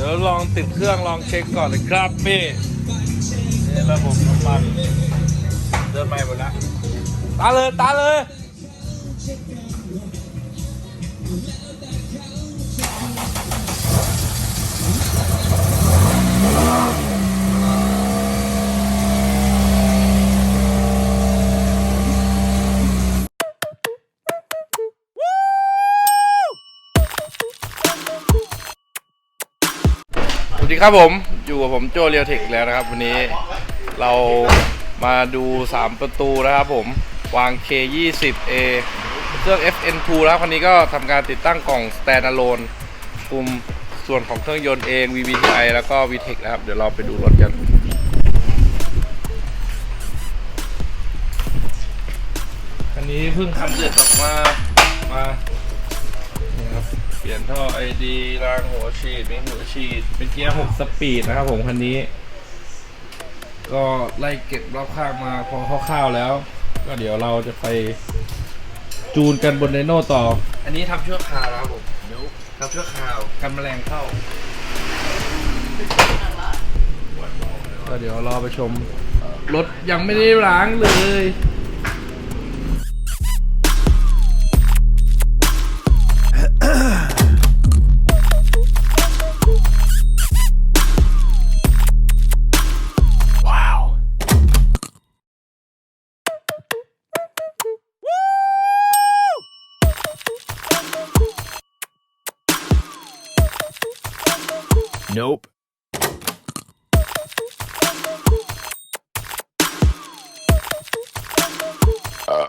ดี๋ยวลองติดเครื่องลองเช็คก่อนเลยครับพี่นี่ระบบน้ำมันเดินไปหมดแล้วตาเลยตาเลย สวัสดีครับผมอยู่กับผมโจเรียวเทคแล้วนะครับ วันนี้เรามาดู 3 ประตูนะครับผมวาง K20A เครื่อง FN2 แล้วคันนี้ก็ทำการติดตั้งกล่อง standalone คุมส่วนของเครื่องยนต์เอง VVTi แล้วก็ VTEC นะครับ เดี๋ยวเราไปดูรถกันคันนี้เพิ่งทำเสร็จออกมามา ลี่ยนท่อไอดีรางหัวฉีดเป็นหัวฉีด เป็นเกียร์6สปีดนะครับผมคันนี้ ก็ไล่เก็บรอบข้างมาพอคร่าวๆแล้ว ก็เดี๋ยวเราจะไปจูนกันบนไดโน่ต่อ อันนี้ทำชั่วคราวนะครับผมเดี๋ยวทำชั่วคราวกันแมลงเข้า ก็เดี๋ยวรอไปชมรถยังไม่ได้ล้างเลย Nope. Uh.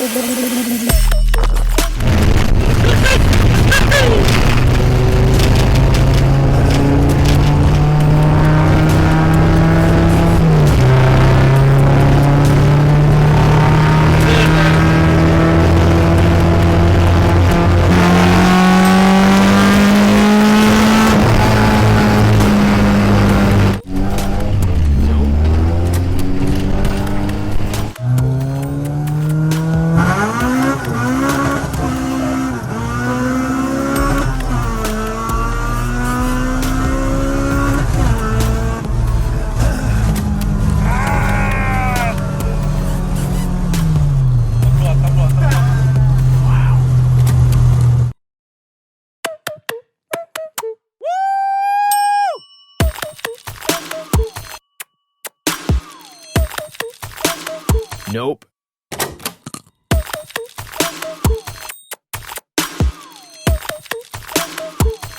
ต Nope.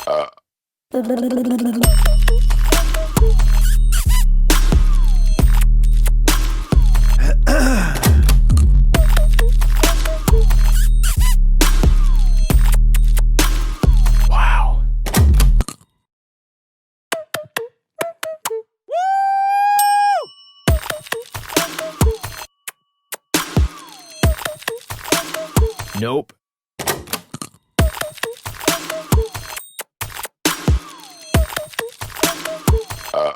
Uh. Nope. Uh.